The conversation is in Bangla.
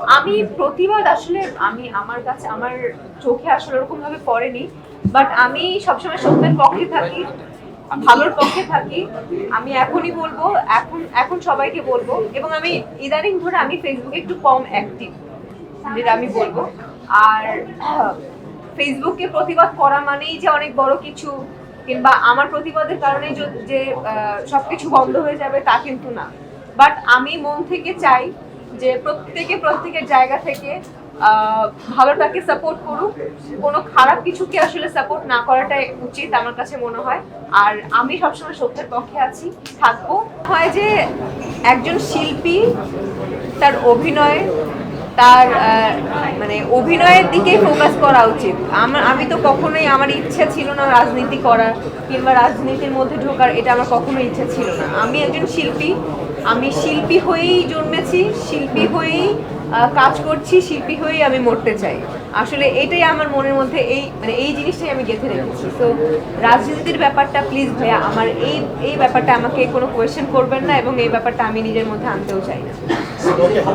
আমি প্রতিবাদ আসলে আমি আমার কাছে, আমার চোখে আসলে ওরকম ভাবে পড়েনি বাট আমি সবসময় সত্যের পক্ষে থাকি, ভালোর পক্ষে থাকি। আমি এখনই বলব, এখন এখন সবাইকে বলব, এবং আমি ইদানিং ধরে আমি ফেসবুকে একটু কম অ্যাক্টিভ যেটা আমি বলব। আর ফেসবুকে প্রতিবাদ করা মানেই যে অনেক বড় কিছু, কিংবা আমার প্রতিবাদের কারণে যে- সবকিছু বন্ধ হয়ে যাবে তা কিন্তু না। বাট আমি মন থেকে চাই যে প্রত্যেকে প্রত্যেকের জায়গা থেকে ভালোটাকে সাপোর্ট করুক। কোনো খারাপ কিছুকে আসলে সাপোর্ট না করাটাই উচিত আমার কাছে মনে হয়। আর আমি সবসময় সত্যের পক্ষে আছি, থাকব। হয় যে একজন শিল্পী, তার অভিনয় তার মানে অভিনয়ের দিকে ফোকাস করা উচিত। আমার, আমি তো কখনোই, আমার ইচ্ছা ছিল না রাজনীতি করার কিংবা রাজনীতির মধ্যে ঢোকার, এটা আমার কখনো ইচ্ছা ছিল না। আমি একজন শিল্পী, আমি শিল্পী হয়েই জন্মেছি, শিল্পী হয়েই কাজ করছি, শিল্পী হয়েই আমি মরতে চাই। আসলে এটাই আমার মনের মধ্যে এই মানে এই জিনিসটাই আমি গেঁথে রেখেছি। তো রাজনীতির ব্যাপারটা প্লিজ ভাইয়া, আমার এই এই ব্যাপারটা আমাকে কোনো কোয়েশ্চেন করবেন না এবং এই ব্যাপারটা আমি নিজের মধ্যে আনতেও চাই না।